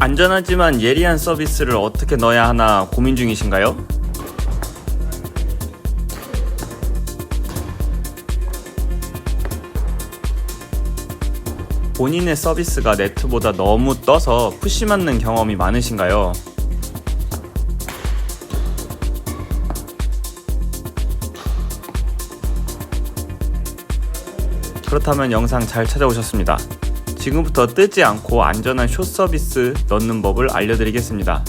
안전하지만 예리한 서비스를 어떻게 넣어야 하나 고민 중이신가요? 본인의 서비스가 네트보다 너무 떠서 푸시 맞는 경험이 많으신가요? 그렇다면 영상 잘 찾아오셨습니다. 지금부터 뜨지 않고 안전한 숏 서비스 넣는 법을 알려드리겠습니다.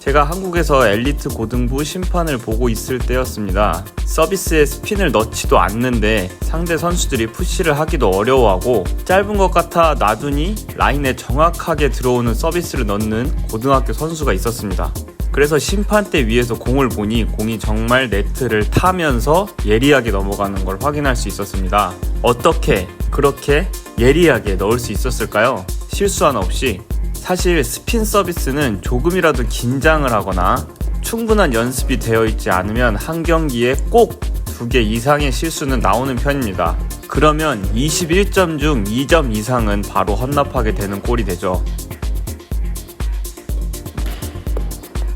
제가 한국에서 엘리트 고등부 심판을 보고 있을 때였습니다. 서비스에 스핀을 넣지도 않는데 상대 선수들이 푸시를 하기도 어려워하고 짧은 것 같아 놔두니 라인에 정확하게 들어오는 서비스를 넣는 고등학교 선수가 있었습니다. 그래서 심판대 위에서 공을 보니 공이 정말 네트를 타면서 예리하게 넘어가는 걸 확인할 수 있었습니다. 어떻게 그렇게 예리하게 넣을 수 있었을까요? 실수 하나 없이 사실 스핀 서비스는 조금이라도 긴장을 하거나 충분한 연습이 되어 있지 않으면 한 경기에 꼭 두 개 이상의 실수는 나오는 편입니다. 그러면 21점 중 2점 이상은 바로 헌납하게 되는 꼴이 되죠.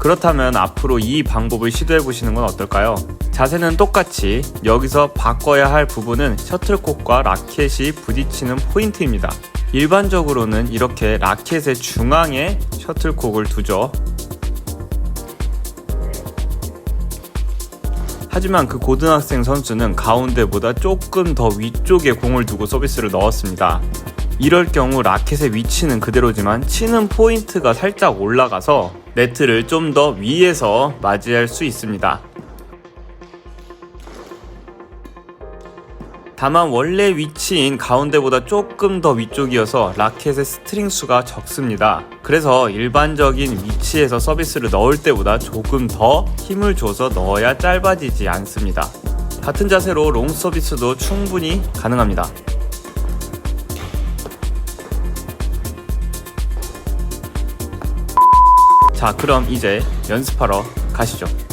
그렇다면 앞으로 이 방법을 시도해 보시는 건 어떨까요? 자세는 똑같이 여기서 바꿔야 할 부분은 셔틀콕과 라켓이 부딪히는 포인트입니다. 일반적으로는 이렇게 라켓의 중앙에 셔틀콕을 두죠. 하지만 그 고등학생 선수는 가운데보다 조금 더 위쪽에 공을 두고 서비스를 넣었습니다. 이럴 경우 라켓의 위치는 그대로지만 치는 포인트가 살짝 올라가서 네트를 좀 더 위에서 맞이할 수 있습니다. 다만 원래 위치인 가운데보다 조금 더 위쪽이어서 라켓의 스트링 수가 적습니다. 그래서 일반적인 위치에서 서비스를 넣을 때보다 조금 더 힘을 줘서 넣어야 짧아지지 않습니다. 같은 자세로 롱 서비스도 충분히 가능합니다. 자, 그럼 이제 연습하러 가시죠.